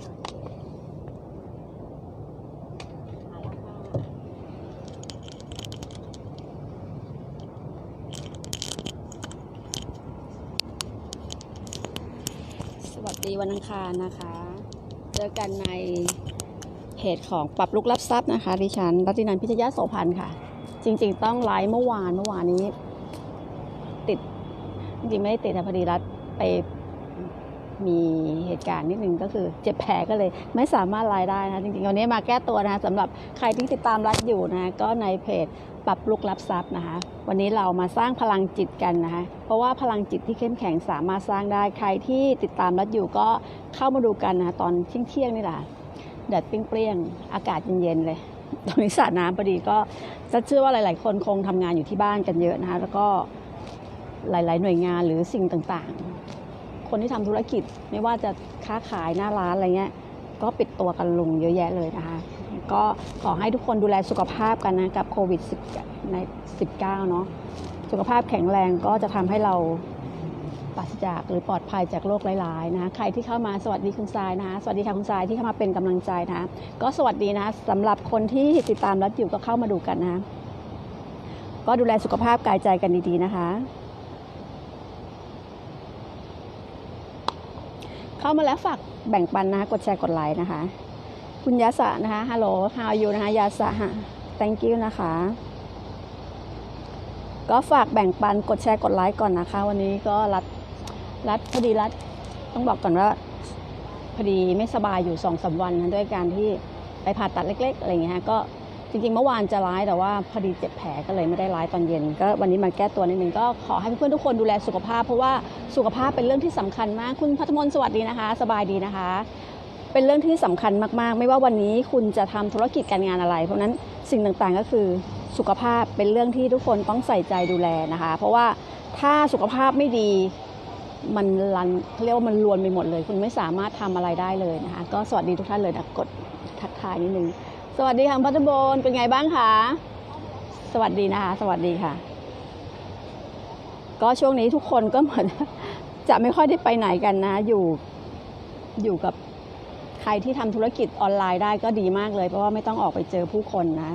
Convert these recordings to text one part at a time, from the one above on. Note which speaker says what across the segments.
Speaker 1: สวัสดีวันอังคารนะคะ เจอกันในเพจของปรับลุกรับทรัพย์นะคะดิฉันรัตินันพิทยาโสพันธ์ค่ะ จริง ๆ ต้องไลฟ์เมื่อวานเมื่อวานนี้ ติด จริงไม่ได้ติดแต่พอดีรัฐไป มีเหตุการณ์นิดนึงก็คือเจ็บแผลก็เลยไม่สามารถไลฟ์ได้นะจริงๆวันนี้มาแก้ตัวนะคะสำหรับใครที่ติดตามรัฐอยู่นะก็ในเพจปรับลุกรับทรัพย์นะคะ วันนี้เรามาสร้างพลังจิตกันนะคะ เพราะว่าพลังจิตที่เข้มแข็งสามารถสร้างได้ใครที่ติดตามรัฐอยู่ก็เข้ามาดูกันนะะตอนเที่ยงๆนี่แหละแดดเปรี้ยงๆอากาศเย็นๆเลยตรงนี้สระน้ำพอดีก็จะเชื่อว่าหลาย ๆ คนคงทำงานอยู่ที่บ้านกันเยอะนะคะแล้วก็หลาย ๆ หน่วยงานหรือสิ่งต่าง ๆ คนที่ทำธุรกิจไม่ว่าจะค้าขายหน้าร้านอะไรเงี้ยก็ปิดตัวกันลงเยอะแยะเลยนะคะ ก็ขอให้ทุกคนดูแลสุขภาพกันนะกับโควิด10ใน 19 เนาะสุขภาพแข็งแรงก็จะทำให้เราปราศจากหรือปลอดภัยจากโรคร้ายๆนะใครที่เข้ามาสวัสดีคุณทรายนะคะสวัสดีค่ะคุณทรายที่เข้ามาเป็นกำลังใจนะคะก็สวัสดีนะสำหรับคนที่ติดตามรัฐอยู่ก็เข้ามาดูกันนะ ก็ดูแลสุขภาพกายใจกันดีๆนะคะ เข้ามาแล้วฝากแบ่งปันนะคะ กดแชร์กดไลค์นะคะ คุณยาสะนะคะฮัลโหล how are you นะคะยาสะฮะ thank you นะคะ ก็ฝากแบ่งปันกดแชร์กดไลค์ก่อนนะคะ วันนี้ก็รัดรัดพอดีรัดต้องบอกก่อนว่าพอดีไม่สบายอยู่สองสาวันนะด้วยการที่ไปผ่าตัดเล็ก ๆ อะไรอย่างเงี้ยก็ จริงๆ เมื่อวานจะไลฟ์แต่ว่าพอดีเจ็บแผลก็เลยไม่ได้ไลฟ์ตอนเย็น ก็วันนี้มาแก้ตัวนิดนึงก็ขอให้เพื่อนๆทุกคนดูแลสุขภาพ เพราะว่าสุขภาพเป็นเรื่องที่สำคัญมาก คุณพัทมนสวัสดีนะคะ สบายดีนะคะ เป็นเรื่องที่สำคัญมากๆ ไม่ว่าวันนี้คุณจะทำธุรกิจการงานอะไร เพราะนั้นสิ่งต่างๆก็คือสุขภาพเป็นเรื่องที่ทุกคนต้องใส่ใจดูแลนะคะ เพราะว่าถ้าสุขภาพไม่ดีมันรันเขาเรียกว่ามันรวนไปหมดเลย คุณไม่สามารถทำอะไรได้เลยนะคะ ก็สวัสดีทุกท่านเลยนะกดทักทายนิดนึง สวัสดีค่ะพัทบลเป็นไงบ้างคะสวัสดีนะคะ สวัสดีค่ะ ก็ช่วงนี้ทุกคนก็เหมือน จะไม่ค่อยได้ไปไหนกันนะ อยู่อยู่กับใครที่ทำธุรกิจออนไลน์ได้ก็ดีมากเลย เพราะว่าไม่ต้องออกไปเจอผู้คนนะ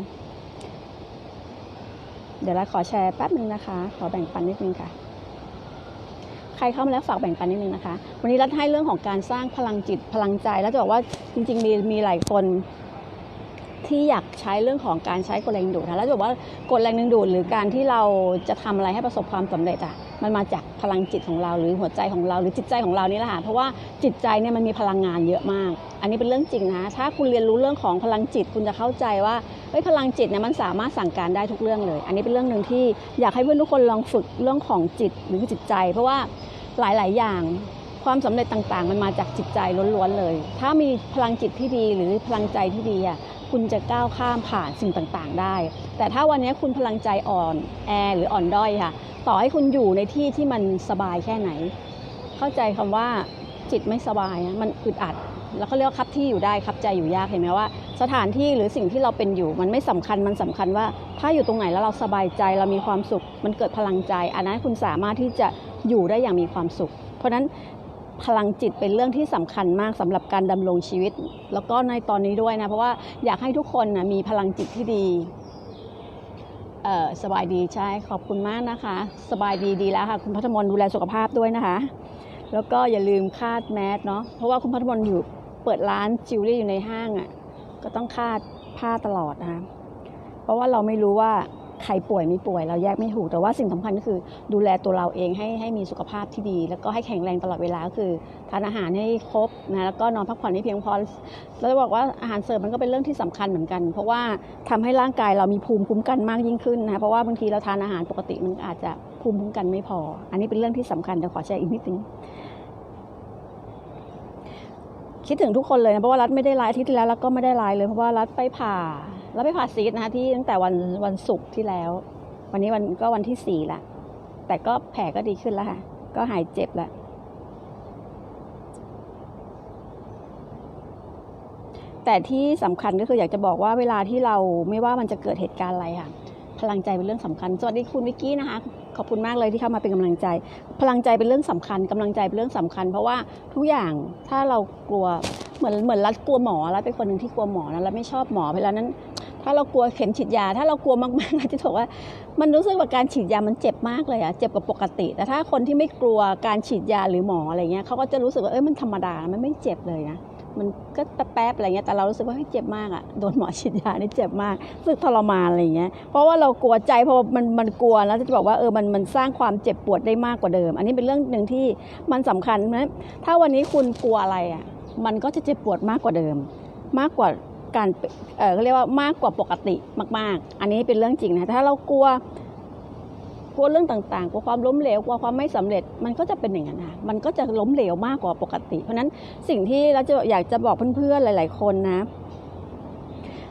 Speaker 1: เดี๋ยวเราขอแชร์แป๊บนึงนะคะ ขอแบ่งปันนิดนึงค่ะ ใครเข้ามาแล้วฝากแบ่งปันนิดนึงนะคะ วันนี้รัฐให้เรื่องของการสร้างพลังจิตพลังใจ แล้วจะบอกว่าจริง ๆ มีมีหลายคน ที่อยากใช้เรื่องของการใช้กลแรงดึงดูดนะแล้วจะบอกว่ากลแรงดึงดูดหรือการที่เราจะทำอะไรให้ประสบความสำเร็จอะมันมาจากพลังจิตของเราหรือหัวใจของเราหรือจิตใจของเรานี่แหละค่ะเพราะว่าจิตใจเนี่ยมันมีพลังงานเยอะมาก อันนี้เป็นเรื่องจริงนะถ้าคุณเรียนรู้เรื่องของพลังจิตคุณจะเข้าใจว่าเฮ้ยพลังจิตเนี่ยมันสามารถสั่งการได้ทุกเรื่องเลย อันนี้เป็นเรื่องหนึ่งที่อยากให้เพื่อนทุกคนลองฝึกเรื่องของจิตหรือจิตใจ เพราะว่าหลาย ๆ อย่างความสำเร็จต่างๆ มันมาจากจิตใจล้วนๆเลย ถ้ามีพลังจิตที่ดีหรือพลังใจที่ดีอะ คุณจะก้าวข้ามผ่านสิ่งต่างๆ ได้ แต่ถ้าวันนี้คุณพลังใจอ่อนแอหรืออ่อนด้อยค่ะ ต่อให้คุณอยู่ในที่ที่มันสบายแค่ไหน เข้าใจคำว่าจิตไม่สบายมันอึดอัด แล้วเขาเรียกว่าคับที่อยู่ได้คับใจอยู่ยากเห็นไหมว่า สถานที่หรือสิ่งที่เราเป็นอยู่มันไม่สำคัญมันสำคัญว่า ถ้าอยู่ตรงไหนแล้วเราสบายใจเรามีความสุข มันเกิดพลังใจ อันนั้นคุณสามารถที่จะอยู่ได้อย่างมีความสุข เพราะฉะนั้น พลังจิตเป็นเรื่องที่สำคัญมากสำหรับการดำรงชีวิต แล้วก็ในตอนนี้ด้วยนะ เพราะว่าอยากให้ทุกคนนะมีพลังจิตที่ดีสบายดีใช่ขอบคุณมากนะคะ สบายดีดีแล้วค่ะ คุณพัฒมนดูแลสุขภาพด้วยนะคะ แล้วก็อย่าลืมคาดแมสเนาะเพราะว่าคุณพัฒมนอยู่เปิดร้านจิวเวลรี่อยู่ในห้างอะ่ะก็ต้องคาดผ้าตลอดนะคะเพราะว่าเราไม่รู้ว่า ใครป่วยไม่ป่วยเราแยกไม่ถูก แต่ว่าสิ่งสำคัญก็คือดูแลตัวเราเองให้ให้มีสุขภาพที่ดี แล้วก็ให้แข็งแรงตลอดเวลาก็คือทานอาหารให้ครบนะแล้วก็นอนพักผ่อนให้เพียงพอแล้วจะบอกว่าอาหารเสริมมันก็เป็นเรื่องที่สำคัญเหมือนกัน เพราะว่าทำให้ร่างกายเรามีภูมิคุ้มกันมากยิ่งขึ้นนะเพราะว่าบางทีเราทานอาหารปกติมันอาจจะภูมิคุ้มกันไม่พอ อันนี้เป็นเรื่องที่สำคัญเดี๋ยวขอแชร์อีกนิดนึงคิดถึงทุกคนเลยนะเพราะว่ารัฐไม่ได้ไลฟ์อาที่ที่แล้วแล้วก็ไม่ได้ไลฟ์เลยเพราะว่ารัฐไปผ่า รัฐไปผ่าซีดนะคะที่ตั้งแต่วันวันศุกร์ที่แล้ว วันนี้วันก็วันที่สี่ละแต่ก็แผลก็ดีขึ้นแล้วค่ะ ก็หายเจ็บแล้วแต่ที่สำคัญก็คืออยากจะบอกว่าเวลาที่เราไม่ว่ามันจะเกิดเหตุการณ์อะไรค่ะ พลังใจเป็นเรื่องสำคัญ สวัสดีคุณวิกกี้นะคะ ขอบคุณมากเลยที่เข้ามาเป็นกำลังใจ พลังใจเป็นเรื่องสำคัญกำลังใจเป็นเรื่องสำคัญ เพราะว่าทุกอย่างถ้าเรากลัวเหมือนเหมือนรัดกลัวหมอรัดเป็นคนหนึ่งที่กลัวหมอนะแล้วไม่ชอบหมอเวลานั้น ถ้าเรากลัวเข็มฉีดยา ถ้าเรากลัวมากๆอาจจะบอกว่า มันรู้สึกว่าการฉีดยามันเจ็บมากเลยอะเจ็บกว่าปกติ แต่ถ้าคนที่ไม่กลัวการฉีดยาหรือหมออะไรเงี้ยเขาก็จะรู้สึกว่าเอ้ยมันธรรมดามันไม่เจ็บเลยนะมันก็แป๊บๆอะไรเงี้ยแต่เรารู้สึกว่าเฮ้ยเจ็บมากอะโดนหมอฉีดยานี่เจ็บมากรู้สึกทรมานอะไรเงี้ยเพราะว่าเรากลัวใจเพราะมันมันกลัวแล้วจะบอกว่าเออมันมันสร้างความเจ็บปวดได้มากกว่าเดิม อันนี้เป็นเรื่องหนึ่งที่มันสำคัญนะถ้าวันนี้คุณกลัวอะไรอะมันก็จะเจ็บปวดมากกว่าเดิม มากกว่า การเออเขาเรียกว่ามากกว่าปกติมาก ๆ อันนี้เป็นเรื่องจริงนะถ้าเรากลัวกลัวเรื่องต่างๆ กลัวความล้มเหลว กลัวความไม่สำเร็จ มันก็จะเป็นอย่างนั้นนะมันก็จะล้มเหลวมากกว่าปกติ เพราะฉะนั้นสิ่งที่เราจะอยากจะบอกเพื่อนๆ หลาย ๆ คนนะ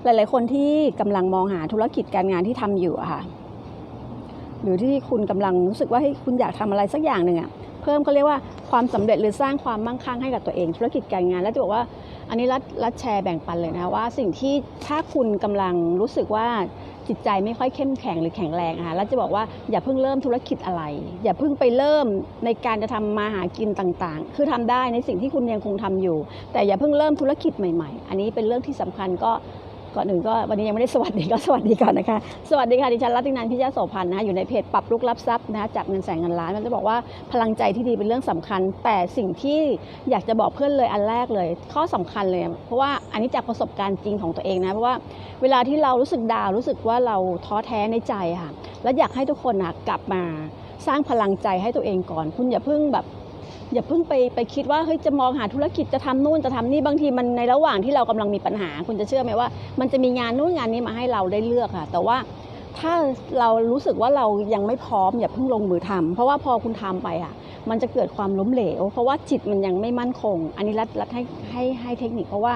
Speaker 1: หลายๆ คนที่กำลังมองหาธุรกิจการงานที่ทำอยู่อะค่ะ หรือที่คุณกำลังรู้สึกว่าให้คุณอยากทำอะไรสักอย่างหนึ่งอะ เพิ่มก็เรียกว่าความสำเร็จหรือสร้างความมั่งคั่งให้กับตัวเอง ธุรกิจการงาน แล้วจะบอกว่าอันนี้รัดรัดแชร์แบ่งปันเลยนะว่าสิ่งที่ถ้าคุณกำลังรู้สึกว่าจิตใจไม่ค่อยเข้มแข็งหรือแข็งแรงอะค่ะแล้วจะบอกว่าอย่าเพิ่งเริ่มธุรกิจอะไร อย่าเพิ่งไปเริ่มในการจะทำมาหากินต่างๆ คือทำได้ในสิ่งที่คุณยังคงทำอยู่ แต่อย่าเพิ่งเริ่มธุรกิจใหม่ ๆ อันนี้เป็นเรื่องที่สำคัญก็ ก่อนอื่นก็วันนี้ยังไม่ได้สวัสดีก็สวัสดีก่อนนะคะ สวัสดีค่ะดิฉันรัตินันพิชาโสพันธ์นะคะอยู่ในเพจปรับลุกรับทรัพย์นะคะจับเงินแสนเงินล้านมันจะบอกว่าพลังใจที่ดีเป็นเรื่องสำคัญ แต่สิ่งที่อยากจะบอกเพื่อนเลยอันแรกเลย ข้อสำคัญเลย เพราะว่าอันนี้จากประสบการณ์จริงของตัวเองนะเพราะว่าเวลาที่เรารู้สึกดาวรู้สึกว่าเราท้อแท้ในใจค่ะ แล้วอยากให้ทุกคนนะกลับมาสร้างพลังใจให้ตัวเองก่อน คุณอย่าเพิ่งแบบ อย่าเพิ่งไปไปคิดว่าเฮ้ยจะมองหาธุรกิจจะทำนู่นจะทำนี่บางทีมันในระหว่างที่เรากำลังมีปัญหา คุณจะเชื่อไหมว่า มันจะมีงานนู่นงานนี้มาให้เราได้เลือกค่ะ แต่ว่าถ้าเรารู้สึกว่าเรายังไม่พร้อมอย่าเพิ่งลงมือทำเพราะว่าพอคุณทำไปอะ มันจะเกิดความล้มเหลว เพราะว่าจิตมันยังไม่มั่นคง อันนี้รัดรัดให้ให้ให้เทคนิคเพราะว่า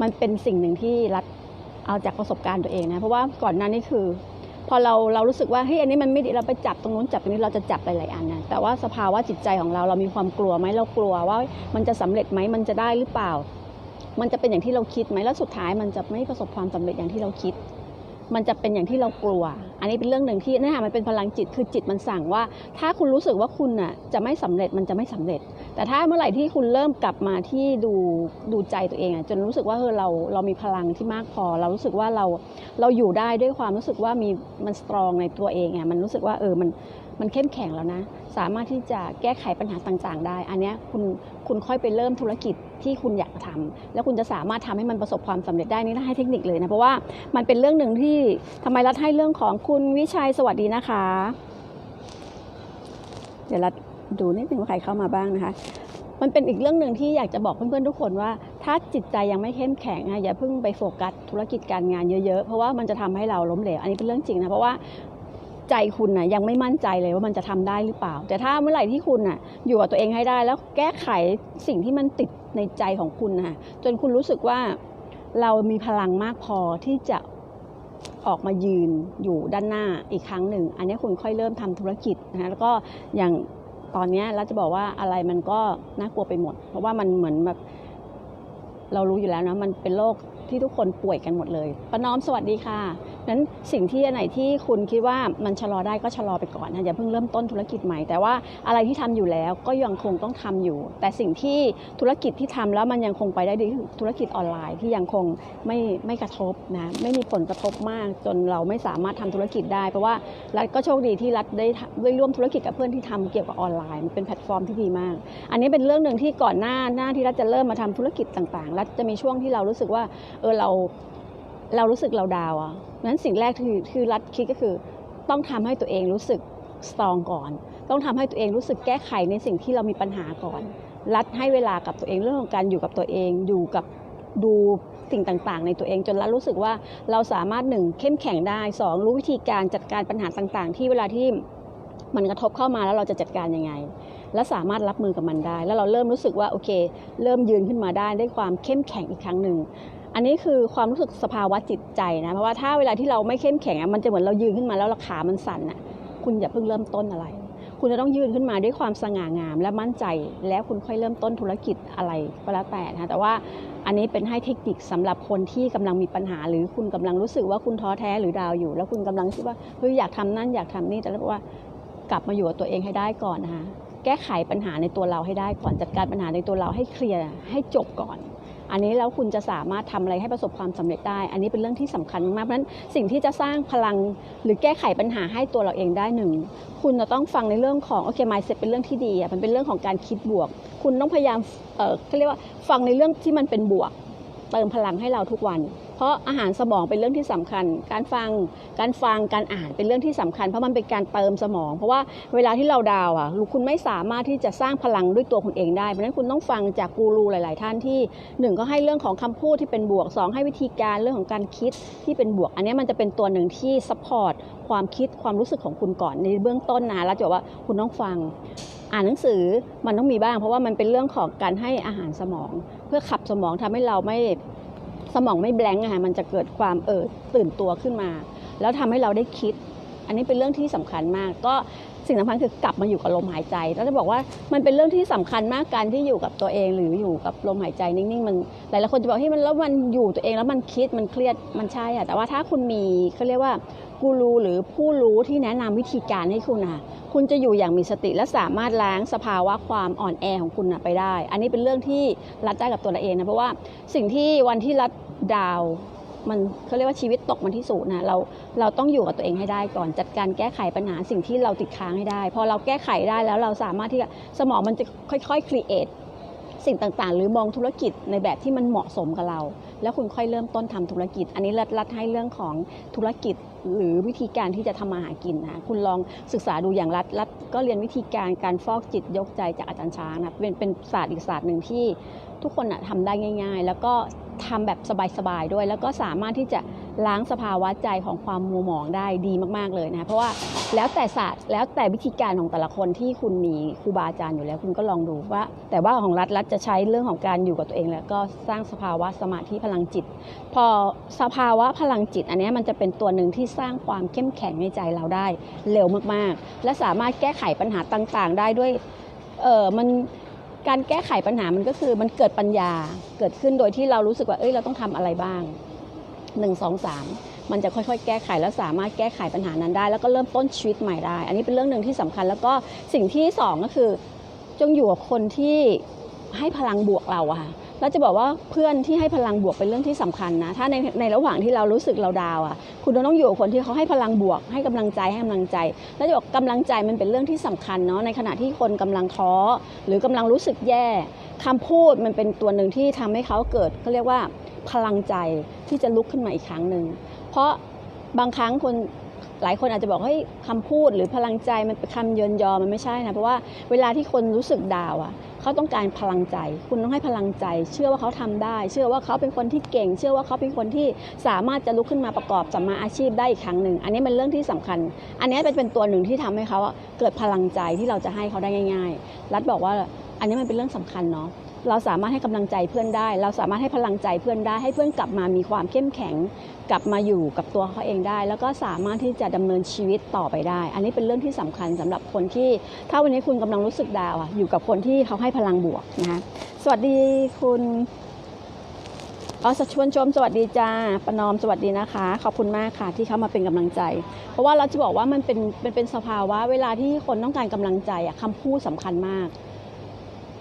Speaker 1: มันเป็นสิ่งหนึ่งที่รัดเอาจากประสบการณ์ตัวเองนะเพราะว่าก่อนหน้านี้คือ พอเราเรารู้สึกว่าเฮ้ยอันนี้มันไม่ดีเราไปจับตรงนู้นจับตรงนี้เราจะจับหลายๆอันนะแต่ว่าสภาวะจิตใจของเราเรามีความกลัวไหมเรากลัวว่ามันจะสำเร็จไหมมันจะได้หรือเปล่า มันจะเป็นอย่างที่เราคิดไหมแล้วสุดท้ายมันจะไม่ประสบความสำเร็จอย่างที่เราคิด มันจะเป็นอย่างที่เรากลัว อันนี้เป็นเรื่องหนึ่งที่นี่ค่ะมันเป็นพลังจิตคือจิตมันสั่งว่า ถ้าคุณรู้สึกว่าคุณน่ะจะไม่สำเร็จมันจะไม่สำเร็จ แต่ถ้าเมื่อไหร่ที่คุณเริ่มกลับมาที่ดูดูใจตัวเองอะจนรู้สึกว่าเออเราเรามีพลังที่มากพอ เรารู้สึกว่าเราเราอยู่ได้ด้วยความรู้สึกว่ามีมันสตรองในตัวเองอะมันรู้สึกว่าเออมัน มันเข้มแข็งแล้วนะ สามารถที่จะแก้ไขปัญหาต่างๆ ได้ อันนี้คุณคุณค่อยไปเริ่มธุรกิจที่คุณอยากทำแล้วคุณจะสามารถทำให้มันประสบความสำเร็จได้นี่ให้เทคนิคเลยนะเพราะว่ามันเป็นเรื่องหนึ่งที่ทำไมรัฐให้เรื่องของคุณวิชัยสวัสดีนะคะ เดี๋ยวรัฐดูนิดนึงว่าใครเข้ามาบ้างนะคะมันเป็นอีกเรื่องหนึ่งที่อยากจะบอกเพื่อนๆทุกคนว่า ถ้าจิตใจยังไม่เข้มแข็งอะอย่าเพิ่งไปโฟกัสธุรกิจการงานเยอะๆ เพราะว่ามันจะทำให้เราล้มเหลว อันนี้เป็นเรื่องจริงนะ เพราะว่า ใจคุณนะยังไม่มั่นใจเลยว่ามันจะทำได้หรือเปล่า แต่ถ้าเมื่อไหร่ที่คุณน่ะอยู่กับตัวเองให้ได้ แล้วแก้ไขสิ่งที่มันติดในใจของคุณนะจนคุณรู้สึกว่าเรามีพลังมากพอที่จะออกมายืนอยู่ด้านหน้าอีกครั้งหนึ่ง อันนี้คุณค่อยเริ่มทำธุรกิจนะคะแล้วก็อย่างตอนนี้เราจะบอกว่าอะไรมันก็น่ากลัวไปหมด เพราะว่ามันเหมือนแบบเรารู้อยู่แล้วนะมันเป็นโรคที่ทุกคนป่วยกันหมดเลยประนอมสวัสดีค่ะ นั้นสิ่งที่อันไหนที่คุณคิดว่ามันชะลอได้ก็ชะลอไปก่อนนะอย่าเพิ่งเริ่มต้นธุรกิจใหม่ แต่ว่าอะไรที่ทำอยู่แล้วก็ยังคงต้องทำอยู่ แต่สิ่งที่ธุรกิจที่ทำแล้วมันยังคงไปได้ดีธุรกิจออนไลน์ที่ยังคงไม่ไม่กระทบนะไม่มีผลกระทบมาก จนเราไม่สามารถทำธุรกิจได้ เพราะว่ารัฐก็โชคดีที่รัฐได้ได้ร่วมธุรกิจกับเพื่อนที่ทำเกี่ยวกับออนไลน์มันเป็นแพลตฟอร์มที่ดีมาก อันนี้เป็นเรื่องหนึ่งที่ก่อนหน้าหน้าที่รัฐจะเริ่มมาทำธุรกิจต่างๆรัฐจะมีช่วงที่เรารู้สึกว่าเออเรา เรารู้สึกเราดาวอะนั้นสิ่งแรกคือคือรัฐคิดก็คือ ต้องทำให้ตัวเองรู้สึกสตรองก่อน ต้องทำให้ตัวเองรู้สึกแก้ไขในสิ่งที่เรามีปัญหาก่อน รัฐให้เวลากับตัวเองเรื่องของการอยู่กับตัวเองอยู่กับดูสิ่งต่างๆ ในตัวเองจนรัฐรู้สึกว่าเราสามารถหนึ่งเข้มแข็งได้สองรู้วิธีการจัดการปัญหาต่างๆ ที่เวลาที่มันกระทบเข้ามาแล้วเราจะจัดการยังไง และสามารถรับมือกับมันได้ แล้วเราเริ่มรู้สึกว่าโอเค เริ่มยืนขึ้นมาได้ด้วยความเข้มแข็งอีกครั้งหนึ่ง อันนี้คือความรู้สึกสภาวะจิตใจนะ เพราะว่าถ้าเวลาที่เราไม่เข้มแข็งมันจะเหมือนเรายืนขึ้นมาแล้วราขามันสั่นอะ คุณอย่าเพิ่งเริ่มต้นอะไร คุณจะต้องยืนขึ้นมาด้วยความสง่างามและมั่นใจ แล้วคุณค่อยเริ่มต้นธุรกิจอะไรก็แล้วแต่นะ แต่ว่าอันนี้เป็นให้เทคนิคสำหรับคนที่กำลังมีปัญหา หรือคุณกำลังรู้สึกว่าคุณท้อแท้หรือดาวอยู่ แล้วคุณกำลังคิดว่าเฮ้ยอยากทำนั่นอยากทำนี่แต่แล้วบอกว่ากลับมาอยู่กับตัวเองให้ได้ก่อนนะคะแก้ไขปัญหาในตัวเราให้ได้ก่อนจัดการปัญหาในตัวเราให้เคลียร์ให้จบก่อน อันนี้แล้วคุณจะสามารถทำอะไรให้ประสบความสำเร็จได้ อันนี้เป็นเรื่องที่สำคัญมากเพราะฉะนั้นสิ่งที่จะสร้างพลังหรือแก้ไขปัญหาให้ตัวเราเองได้หนึ่งคุณจะต้องฟังในเรื่องของโอเค mindset เป็นเรื่องที่ดีอะมันเป็นเรื่องของการคิดบวก คุณต้องพยายามเออเขาเรียกว่าฟังในเรื่องที่มันเป็นบวก เติมพลังให้เราทุกวัน เพราะอาหารสมองเป็นเรื่องที่สำคัญ การฟัง การฟัง การอ่านเป็นเรื่องที่สำคัญ เพราะมันเป็นการเติมสมอง เพราะว่าเวลาที่เราดาวอะคุณไม่สามารถที่จะสร้างพลังด้วยตัวคุณเองได้ เพราะฉะนั้นคุณต้องฟังจากกูรูหลาย ๆ ท่านที่หนึ่งก็ให้เรื่องของคำพูดที่เป็นบวกสองให้วิธีการเรื่องของการคิดที่เป็นบวก อันนี้มันจะเป็นตัวหนึ่งที่ซัพพอร์ตความคิดความรู้สึกของคุณก่อนในเบื้องต้นนะแล้วจะบอกว่าคุณต้องฟังอ่านหนังสือมันต้องมีบ้าง เพราะว่ามันเป็นเรื่องของการให้อาหารสมอง เพื่อขับสมองทำให้เราไม่ สมองไม่แบงค์อะค่ะมันจะเกิดความเออตื่นตัวขึ้นมา แล้วทำให้เราได้คิด อันนี้เป็นเรื่องที่สำคัญมาก ก็สิ่งสำคัญคือกลับมาอยู่กับลมหายใจ แล้วจะบอกว่ามันเป็นเรื่องที่สำคัญมากการที่อยู่กับตัวเองหรืออยู่กับลมหายใจนิ่งๆมันหลายๆคนจะบอกให้มันแล้วมันอยู่ตัวเองแล้วมันคิดมันเครียดมันใช่อะแต่ว่าถ้าคุณมีเขาเรียกว่า กูรูหรือผู้รู้ที่แนะนำวิธีการให้คุณอะคุณจะอยู่อย่างมีสติและสามารถล้างสภาวะความอ่อนแอของคุณอะไปได้ อันนี้เป็นเรื่องที่รัดได้กับตัวเราเองนะเพราะว่าสิ่งที่วันที่รัดดาวมันเขาเรียกว่าชีวิตตกมันที่สูงนะเราเราต้องอยู่กับตัวเองให้ได้ก่อนจัดการแก้ไขปัญหาสิ่งที่เราติดค้างให้ได้ พอเราแก้ไขได้แล้วเราสามารถที่จะสมองมันจะค่อยๆ create สิ่งต่างๆ หรือมองธุรกิจในแบบที่มันเหมาะสมกับเรา แล้วคุณค่อยเริ่มต้นทำธุรกิจ อันนี้รัดรัดให้เรื่องของธุรกิจ หรือวิธีการที่จะทำมาหากินนะคุณลองศึกษาดูอย่างรัดรัดก็เรียนวิธีการการฟอกจิตยกใจจากอาจารย์ช้างนะเป็นเป็นศาสตร์อีกศาสตร์หนึ่งที่ ทุกคนนะทำได้ง่าย ๆ แล้วก็ทำแบบสบายๆด้วย แล้วก็สามารถที่จะล้างสภาวะใจของความมัวหมองได้ดีมากๆเลยนะเพราะว่าแล้วแต่ศาสตร์แล้วแต่วิธีการของแต่ละคนที่คุณมีครูบาอาจารย์อยู่แล้ว คุณก็ลองดูว่า แต่ว่าของรัฐรัฐจะใช้เรื่องของการอยู่กับตัวเอง แล้วก็สร้างสภาวะสมาธิพลังจิต พอสภาวะพลังจิต อันนี้มันจะเป็นตัวหนึ่งที่สร้างความเข้มแข็งในใจเราได้เร็วมากๆ และสามารถแก้ไขปัญหาต่างๆ ได้ด้วยเออมัน การแก้ไขปัญหามันก็คือมันเกิดปัญญาเกิดขึ้นโดยที่เรารู้สึกว่าเอ้ยเราต้องทำอะไรบ้างหนึ่งสองสามมันจะค่อยๆ แก้ไขแล้วสามารถแก้ไขปัญหานั้นได้ แล้วก็เริ่มต้นชีวิตใหม่ได้ อันนี้เป็นเรื่องหนึ่งที่สำคัญ แล้วก็สิ่งที่สองก็คือ จงอยู่กับคนที่ให้พลังบวกเราอะค่ะ แล้วจะบอกว่าเพื่อนที่ให้พลังบวกเป็นเรื่องที่สำคัญนะ ถ้าในในระหว่างที่เรารู้สึกเราดาวอะคุณต้องอยู่กับคนที่เขาให้พลังบวก ให้กำลังใจให้กำลังใจ แล้วจะบอกกำลังใจมันเป็นเรื่องที่สำคัญเนาะ ในขณะที่คนกำลังท้อหรือกำลังรู้สึกแย่คำพูดมันเป็นตัวหนึ่งที่ทำให้เขาเกิดเขาเรียกว่าพลังใจที่จะลุกขึ้นมาอีกครั้งหนึ่ง เพราะบางครั้งคนหลายคนอาจจะบอกเฮ้คำพูดหรือพลังใจมันเป็นคำเยินยอมันไม่ใช่นะ เพราะว่าเวลาที่คนรู้สึกดาวอะ เขาต้องการพลังใจ คุณต้องให้พลังใจ เชื่อว่าเขาทำได้ เชื่อว่าเขาเป็นคนที่เก่ง เชื่อว่าเขาเป็นคนที่สามารถจะลุกขึ้นมาประกอบสัมมาอาชีพได้อีกครั้งหนึ่ง อันนี้เป็นเรื่องที่สำคัญ อันนี้เป็นเป็นตัวหนึ่งที่ทำให้เขาเกิดพลังใจที่เราจะให้เขาได้ง่าย ๆ รัฐบอกว่าอันนี้มันเป็นเรื่องสำคัญเนาะ เราสามารถให้กำลังใจเพื่อนได้ เราสามารถให้พลังใจเพื่อนได้ ให้เพื่อนกลับมามีความเข้มแข็ง กลับมาอยู่กับตัวเขาเองได้ แล้วก็สามารถที่จะดำเนินชีวิตต่อไปได้ อันนี้เป็นเรื่องที่สำคัญสำหรับคนที่ ถ้าวันนี้คุณกำลังรู้สึกดาวอะอยู่กับคนที่เขาให้พลังบวกนะคะสวัสดีคุณอ๋อสชวนชม สวัสดีจ้าประนอมสวัสดีนะคะ ขอบคุณมากค่ะที่เข้ามาเป็นกำลังใจ เพราะว่าเราจะบอกว่ามันเป็นเป็นเป็นสภาวะเวลาที่คนต้องการกำลังใจอะคำพูดสำคัญมาก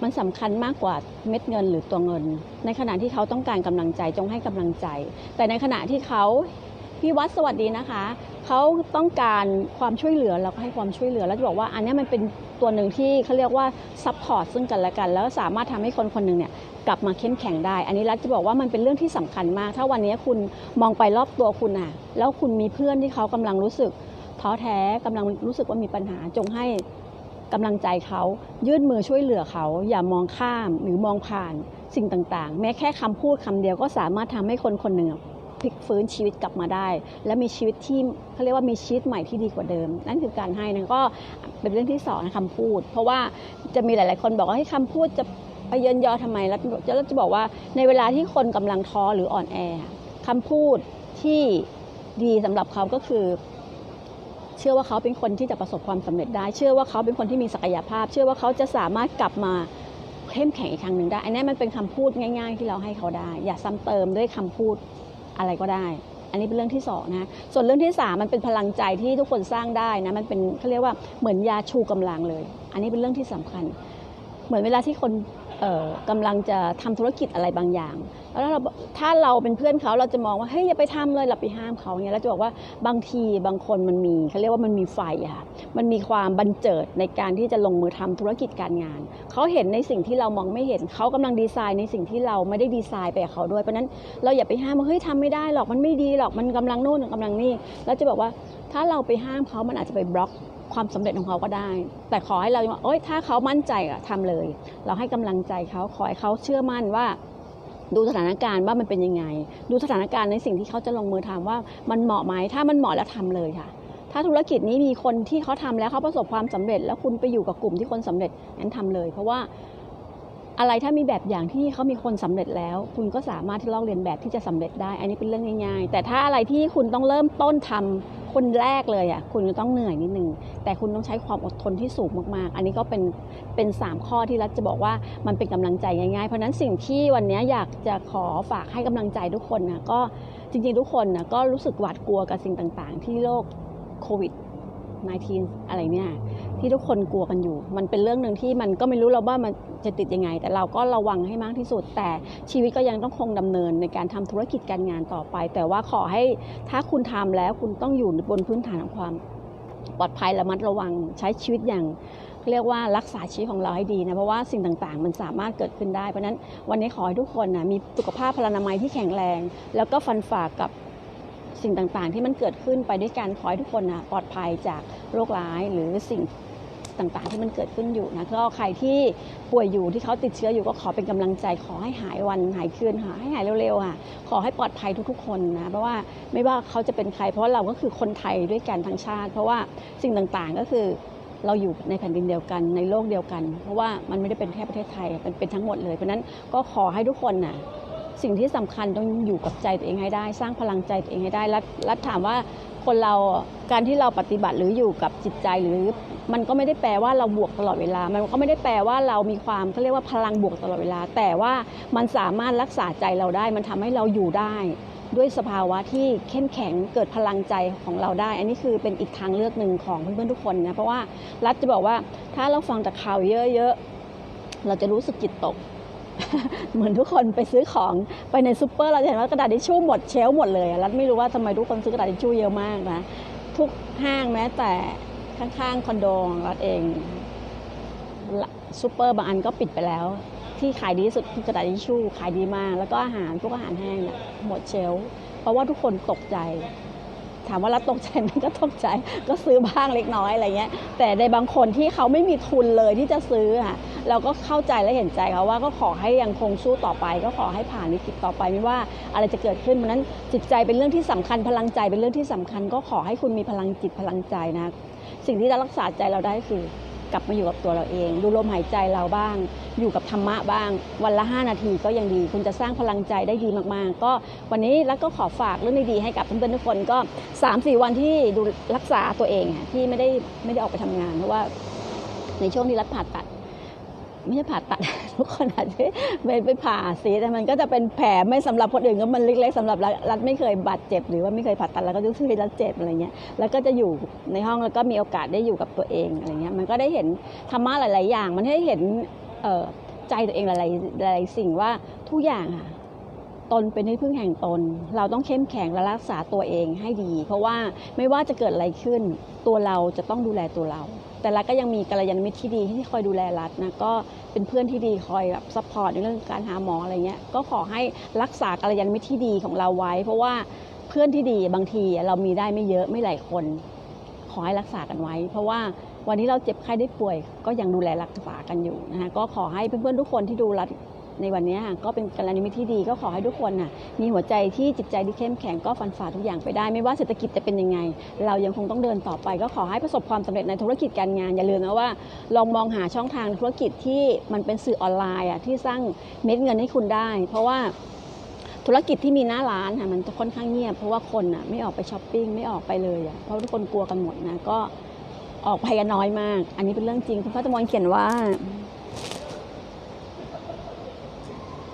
Speaker 1: มันสำคัญมากกว่าเม็ดเงินหรือตัวเงิน ในขณะที่เขาต้องการกำลังใจจงให้กำลังใจ แต่ในขณะที่เขาพี่วัดสวัสดีนะคะ เขาต้องการความช่วยเหลือเราก็ให้ความช่วยเหลือแล้วจะบอกว่าอันนี้มันเป็นตัวหนึ่งที่เขาเรียกว่าซัพพอร์ตซึ่งกันและกัน แล้วสามารถทำให้คนคนหนึ่งเนี่ยกลับมาเข้มแข็งได้ อันนี้รัฐจะบอกว่ามันเป็นเรื่องที่สำคัญมาก ถ้าวันนี้คุณมองไปรอบตัวคุณอะแล้วคุณมีเพื่อนที่เขากำลังรู้สึกท้อแท้กำลังรู้สึกว่ามีปัญหาจงให้ กำลังใจเขายื่นมือช่วยเหลือเขา อย่ามองข้ามหรือมองผ่านสิ่งต่างๆ แม้แค่คำพูดคำเดียวก็สามารถทำให้คนคนหนึ่งพลิกฟื้นชีวิตกลับมาได้ และมีชีวิตที่เขาเรียกว่ามีชีวิตใหม่ที่ดีกว่าเดิม นั่นคือการให้นั่นก็เป็นเรื่องที่สองนะคำพูด เพราะว่าจะมีหลาย ๆ คนบอกว่าให้คำพูดจะไปเยินยอทำไมแล้วแล้วจะบอกว่าในเวลาที่คนกำลังท้อหรืออ่อนแอคำพูดที่ดีสำหรับเขาก็คือ เชื่อว่าเขาเป็นคนที่จะประสบความสำเร็จได้ เชื่อว่าเขาเป็นคนที่มีศักยภาพ เชื่อว่าเขาจะสามารถกลับมาเข้มแข็งอีกครั้งหนึ่งได้ อันนี้มันเป็นคำพูดง่าย ๆ ที่เราให้เขาได้ อย่าซ้ำเติมด้วยคำพูดอะไรก็ได้ อันนี้เป็นเรื่องที่สองนะ ส่วนเรื่องที่สามมันเป็นพลังใจที่ทุกคนสร้างได้นะ มันเป็นเขาเรียกว่าเหมือนยาชูกำลังเลย อันนี้เป็นเรื่องที่สำคัญ เหมือนเวลาที่คน กำลังจะทำธุรกิจอะไรบางอย่าง แล้วถ้าเราถ้าเราเป็นเพื่อนเขาเราจะมองว่าเฮ้ยอย่าไปทำเลยเราไปห้ามเขาเงี้ยแล้วจะบอกว่าบางทีบางคนมันมีเขาเรียกว่ามันมีไฟอะค่ะมันมีความบันเจิดในการที่จะลงมือทำธุรกิจการงาน เขาเห็นในสิ่งที่เรามองไม่เห็นเขากำลังดีไซน์ในสิ่งที่เราไม่ได้ดีไซน์ไปกับเขาด้วยเพราะนั้นเราอย่าไปห้ามว่าเฮ้ยทำไม่ได้หรอกมันไม่ดีหรอกมันกำลังโน่นกำลังนี่แล้วจะบอกว่าถ้าเราไปห้ามเขามันอาจจะไปบล็อก ความสำเร็จของเขาก็ได้ แต่ขอให้เราว่าเอ้ยถ้าเขามั่นใจอะทำเลย เราให้กำลังใจเขาขอให้เขาเชื่อมั่นว่า ดูสถานการณ์ว่ามันเป็นยังไง ดูสถานการณ์ในสิ่งที่เขาจะลงมือทำว่ามันเหมาะไหมถ้ามันเหมาะแล้วทำเลยค่ะ ถ้าธุรกิจนี้มีคนที่เขาทำแล้วเขาประสบความสำเร็จ แล้วคุณไปอยู่กับกลุ่มที่คนสำเร็จงั้นทำเลย เพราะว่า อะไรถ้ามีแบบอย่างที่เขามีคนสำเร็จแล้ว คุณก็สามารถที่ลอกเรียนแบบที่จะสำเร็จได้ อันนี้เป็นเรื่องง่าย ๆ แต่ถ้าอะไรที่คุณต้องเริ่มต้นทำคนแรกเลยอะคุณจะต้องเหนื่อยนิดนึงแต่คุณต้องใช้ความอดทนที่สูงมากๆ อันนี้ก็เป็นเป็นสามข้อที่รัฐจะบอกว่ามันเป็นกำลังใจง่ายๆ เพราะฉะนั้นสิ่งที่วันนี้อยากจะขอฝากให้กำลังใจทุกคนนะก็จริงๆทุกคนนะก็รู้สึกหวาดกลัวกับสิ่งต่างๆ ที่โรคโควิด 19 อะไรเนี่ย ที่ทุกคนกลัวกันอยู่ มันเป็นเรื่องหนึ่งที่มันก็ไม่รู้เราว่ามันจะติดยังไง แต่เราก็ระวังให้มากที่สุด แต่ชีวิตก็ยังต้องคงดำเนินในการทำธุรกิจการงานต่อไป แต่ว่าขอให้ถ้าคุณทำแล้วคุณต้องอยู่บนพื้นฐานของความปลอดภัยระมัดระวังใช้ชีวิตอย่างเรียกว่ารักษาชีวิตของเราให้ดีนะเพราะว่าสิ่งต่างๆ มันสามารถเกิดขึ้นได้เพราะฉะนั้นวันนี้ขอให้ทุกคนนะมีสุขภาพพลานามัยที่แข็งแรง แล้วก็ฟันฝ่ากับ สิ่งต่างๆ ที่มันเกิดขึ้นไปด้วยกันขอให้ทุกคนนะปลอดภัยจากโรคร้ายหรือสิ่งต่างๆ ที่มันเกิดขึ้นอยู่นะก็ใครที่ป่วยอยู่ที่เขาติดเชื้ออยู่ก็ขอเป็นกำลังใจ ขอให้หายวันหายคืนหาให้หายเร็วๆค่ะขอให้ปลอดภัยทุกๆ คนนะเพราะว่าไม่ว่าเขาจะเป็นใคร เพราะเราก็คือคนไทยด้วยกันทั้งชาติ เพราะว่าสิ่งต่างๆก็คือเราอยู่ในแผ่นดินเดียวกันในโลกเดียวกัน เพราะว่ามันไม่ได้เป็นแค่ประเทศไทยเป็นเป็นทั้งหมดเลยเพราะนั้นก็ขอให้ทุกคนน่ะ สิ่งที่สำคัญต้องอยู่กับใจตัวเองให้ได้ สร้างพลังใจตัวเองให้ได้และและถามว่าคนเราการที่เราปฏิบัติหรืออยู่กับจิตใจหรือ มันก็ไม่ได้แปลว่าเราบวกตลอดเวลา มันก็ไม่ได้แปลว่าเรามีความเขาเรียกว่าพลังบวกตลอดเวลา แต่ว่ามันสามารถรักษาใจเราได้ มันทำให้เราอยู่ได้ ด้วยสภาวะที่เข้มแข็งเกิดพลังใจของเราได้ อันนี้คือเป็นอีกทางเลือกหนึ่งของเพื่อนๆทุกคนนะเพราะว่ารัฐจะบอกว่าถ้าเราฟังแต่ข่าวเยอะๆเราจะรู้สึกจิตตก เหมือนทุกคนไปซื้อของไปในซูเปอร์เราจะเห็นว่ากระดาษทิชชู่หมดเชลหมดเลยอะรัฐไม่รู้ว่าทำไมทุกคนซื้อกระดาษทิชชู่เยอะมากนะทุกห้างแม้แต่ข้างๆคอนโดของรัฐเองซูเปอร์บางอันก็ปิดไปแล้ว ที่ขายดีที่สุดคือกระดาษทิชชู่ขายดีมาก แล้วก็อาหารพวกอาหารแห้งเนี่ยหมดเชลเพราะว่าทุกคนตกใจ ถามว่ารัฐตกใจไหมก็ตกใจก็ซื้อบ้างเล็กน้อยอะไรเงี้ยแต่ในบางคนที่เขาไม่มีทุนเลยที่จะซื้อค่ะเราก็เข้าใจและเห็นใจเขาว่าก็ขอให้ยังคงสู้ต่อไป ก็ขอให้ผ่านวิกฤตต่อไปไม่ว่าอะไรจะเกิดขึ้นเพราะฉะนั้นจิตใจเป็นเรื่องที่สำคัญพลังใจเป็นเรื่องที่สำคัญ ก็ขอให้คุณมีพลังจิตพลังใจนะ สิ่งที่จะรักษาใจเราได้คือ กลับมาอยู่กับตัวเราเอง ดูลมหายใจเราบ้าง อยู่กับธรรมะบ้าง วันละ 5 นาทีก็ยังดี คุณจะสร้างพลังใจได้ดีมากๆ ก็วันนี้แล้วก็ขอฝากเรื่องดีๆให้กับเพื่อนๆทุกคนก็ 3-4 วันที่ดูรักษาตัวเองที่ไม่ได้ไม่ได้ออกไปทำงานเพราะว่าในช่วงที่รัดผ่าตัด ไม่ใช่ผ่าตัด ทุกคนอาจจะไปไปผ่าสีแต่มันก็จะเป็นแผลไม่สำหรับคนอื่นก็มันเล็กๆสำหรับรัฐไม่เคยบาดเจ็บ หรือว่าไม่เคยผ่าตัดแล้วก็รู้สึกรัฐเจ็บอะไรเงี้ยแล้วก็จะอยู่ในห้องแล้วก็มีโอกาสได้อยู่กับตัวเองอะไรเงี้ยมันก็ได้เห็นธรรมะหลาย ๆ อย่าง มันให้เห็นเใจตัวเองหลายๆหลายๆสิ่งว่าทุกอย่างค่ะตนเป็นที่พึ่งแห่งตน เราต้องเข้มแข็งและรักษาตัวเองให้ดี เพราะว่าไม่ว่าจะเกิดอะไรขึ้น ตัวเราจะต้องดูแลตัวเรา แต่รัฐก็ยังมีกัลยาณมิตรที่ดีที่คอยดูแลรัฐนะก็เป็นเพื่อนที่ดีคอยแบบซัพพอร์ตในเรื่องการหาหมออะไรเงี้ยก็ขอให้รักษากัลยาณมิตรที่ดีของเราไว้ เพราะว่าเพื่อนที่ดีบางทีเรามีได้ไม่เยอะไม่หลายคน ขอให้รักษากันไว้ เพราะว่าวันที่เราเจ็บไข้ได้ป่วย ก็ยังดูแลรักษากันอยู่นะคะก็ขอให้เพื่อนๆทุกคนที่ดูรัฐ ในวันนี้ก็เป็นกัลยาณมิตที่ดีก็ขอให้ทุกคนน่ะมีหัวใจที่จิตใจที่เข้มแข็งก็ฟันฝ่าทุกอย่างไปได้ ไม่ว่าเศรษฐกิจจะเป็นยังไง เรายังคงต้องเดินต่อไป ก็ขอให้ประสบความสำเร็จในธุรกิจการงานอย่าลืมนะว่า ลองมองหาช่องทางธุรกิจที่มันเป็นสื่อออนไลน์อะที่สร้างเม็ดเงินให้คุณได้ เพราะว่าธุรกิจที่มีหน้าร้านค่ะมันจะค่อนข้างเงียบเพราะว่าคนอะไม่ออกไปช้อปปิ้งไม่ออกไปเลยอะเพราะทุกคนกลัวกันหมดนะก็ออกไปกันน้อยมาก อันนี้เป็นเรื่องจริง คุณพัฒมนเขียนว่า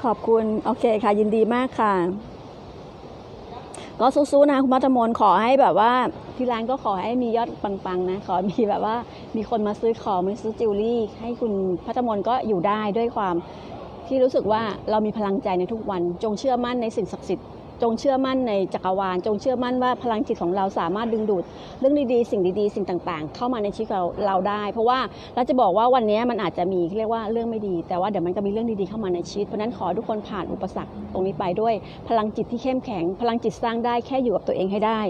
Speaker 1: ขอบคุณ โอเคค่ะ ยินดีมากค่ะ ก็สู้ๆนะคุณพัฒมนขอให้แบบว่า ที่ร้านก็ขอให้มียอดปังๆนะ ขอมีแบบว่ามีคนมาซื้อของมาซื้อจิวเวลรี่ ให้คุณพัฒมนก็อยู่ได้ด้วยความที่รู้สึกว่าเรามีพลังใจในทุกวัน จงเชื่อมั่นในสิ่งศักดิ์สิทธิ์ จงเชื่อมั่นในจักรวาล จงเชื่อมั่นว่าพลังจิตของเราสามารถดึงดูดเรื่องดีๆ สิ่งดีๆ สิ่งต่างๆ เข้ามาในชีวิตเราเราได้ เพราะว่าเราจะบอกว่าวันนี้มันอาจจะมีเรียกว่าเรื่องไม่ดี แต่ว่าเดี๋ยวมันก็มีเรื่องดีๆเข้ามาในชีวิต เพราะนั้นขอทุกคนผ่านอุปสรรคตรงนี้ไปด้วย พลังจิตที่เข้มแข็ง พลังจิตสร้างได้แค่อยู่กับตัวเองให้ได้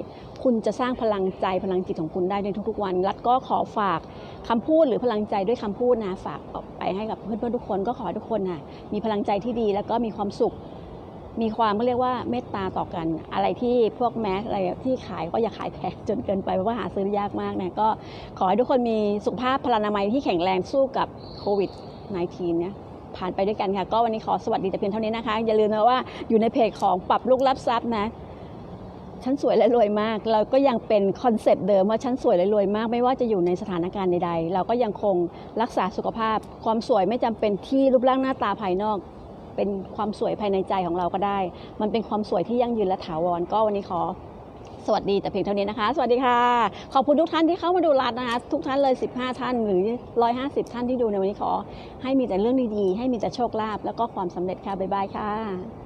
Speaker 1: คุณจะสร้างพลังใจพลังจิตของคุณได้ในทุกๆวัน รัฐก็ขอฝากคำพูดหรือพลังใจด้วยคำพูดนะฝากออกไปให้กับเพื่อนๆทุกคนก็ขอทุกคนนะมีพลังใจที่ดีแล้วก็มีความสุข มีความเขาเรียกว่าเมตตาต่อกัน อะไรที่พวกแมสอะไรที่ขายก็อย่าขายแพงจนเกินไปเพราะว่าหาซื้อยากมากนะก็ขอให้ทุกคนมีสุขภาพพลานามัยที่แข็งแรงสู้กับโควิด -19 เนี่ยผ่านไปด้วยกันค่ะ ก็วันนี้ขอสวัสดีแต่เพียงเท่านี้นะคะ อย่าลืมนะว่าอยู่ในเพจของปรับลูกรับทรัพย์นะฉันสวยและรวยมาก เราก็ยังเป็นคอนเซปต์เดิมว่าฉันสวยและรวยมาก ไม่ว่าจะอยู่ในสถานการณ์ใดๆ เราก็ยังคงรักษาสุขภาพ ความสวยไม่จำเป็นที่รูปร่างหน้าตาภายนอก เป็นความสวยภายในใจของเราก็ได้ มันเป็นความสวยที่ยั่งยืนและถาวร ก็วันนี้ขอสวัสดีแต่เพียงเท่านี้นะคะ สวัสดีค่ะ ขอบคุณทุกท่านที่เข้ามาดูรัดนะคะ ทุกท่านเลย 15 ท่านหรือ 150 ท่านที่ดูในวันนี้ขอ ให้มีแต่เรื่องดีๆ ให้มีแต่โชคลาภแล้วก็ความสำเร็จค่ะ บ๊ายบายค่ะ